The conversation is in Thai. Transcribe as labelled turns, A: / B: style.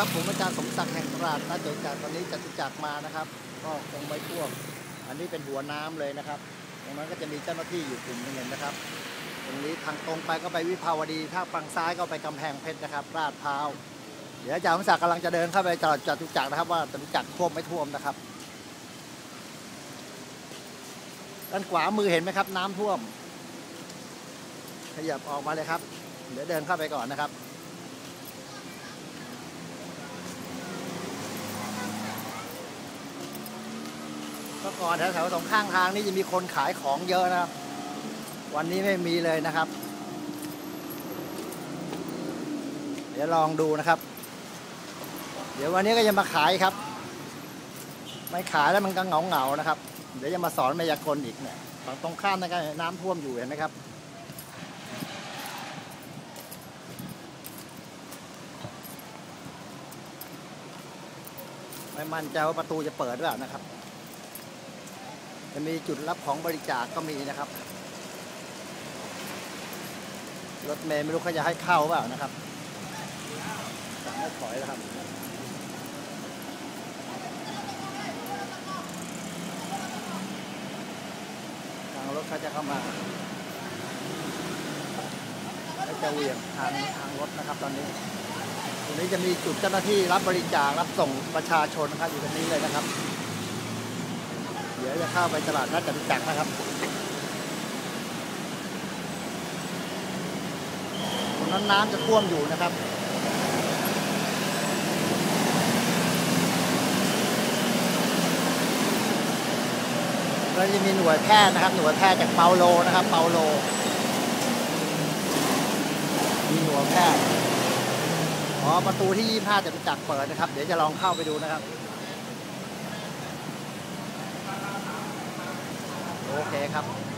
A: ครับผมอาจารย์สมศักดิ์แห่งตลาดนัดจตุจักรตอนนี้จตุจักรมานะครับ ก็คงไม่ท่วมอันนี้เป็นหัวน้ำเลยนะครับ ตรงนั้นก็จะมีเจ้าหน้าที่อยู่กลุ่มนึงเห็นนะครับ ตรงนี้ทางตรงไปก็ไปวิภาวดี ถ้าฝั่งซ้ายก็ไปกำแพงเพชรนะครับลาดพร้าว เดี๋ยวอาจารย์สมศักดิ์กำลังจะเดินเข้าไปจอดจตุจักรนะครับ ว่าจตุจักรท่วมไม่ท่วมนะครับ ด้านขวามือเห็นไหมครับ น้ำท่วม ขยับออกมาเลยครับ เดี๋ยวเดินเข้าไปก่อนนะครับ มื่อก่อนแถวๆตรงข้างทางนี่จะมีคนขายของเยอะนะครับ วันนี้ไม่มีเลยนะครับ เดี๋ยวลองดูนะครับ เดี๋ยววันนี้ก็จะมาขายครับ ไม่ขายแล้วมันก็เหงาเหงานะครับ เดี๋ยวจะมาสอนมายากลอีกเนี่ยฝั่งตรงข้ามนะครับน้ำท่วมอยู่เห็นไหมครับไม่มั่นใจว่าประตูจะเปิดหรือเปล่านะครับ จะมีจุดรับของบริจาคกก็มีนะครับ รถเมย์ไม่รู้เขาจะให้เข้าเปล่านะครับสั่งไม่ถอยแล้วครับทางรถเขาจะเข้ามาแล้วจะเหวี่ยงทางทางรถนะครับ ตอนนี้ตรงนี้จะมีจุดเจ้าหน้าที่รับบริจาครับส่งประชาชนนะครับอยู่ตรงนี้เลยนะครับ ดี๋ยวจะเข้าไปตลาดนัดจตุจักรนะครับตรงนั้นน้ำจะท่วมอยู่นะครับแล้วจะมีหน่วยแพทย์นะครับ หน่วยแพทย์จากเปาโลนะครับ เปาโล มีหน่วยแพทย์ อ๋อ ประตูที่ 25จะเป็นจักเปิดนะครับ เดี๋ยวจะลองเข้าไปดูนะครับ โอเคครับ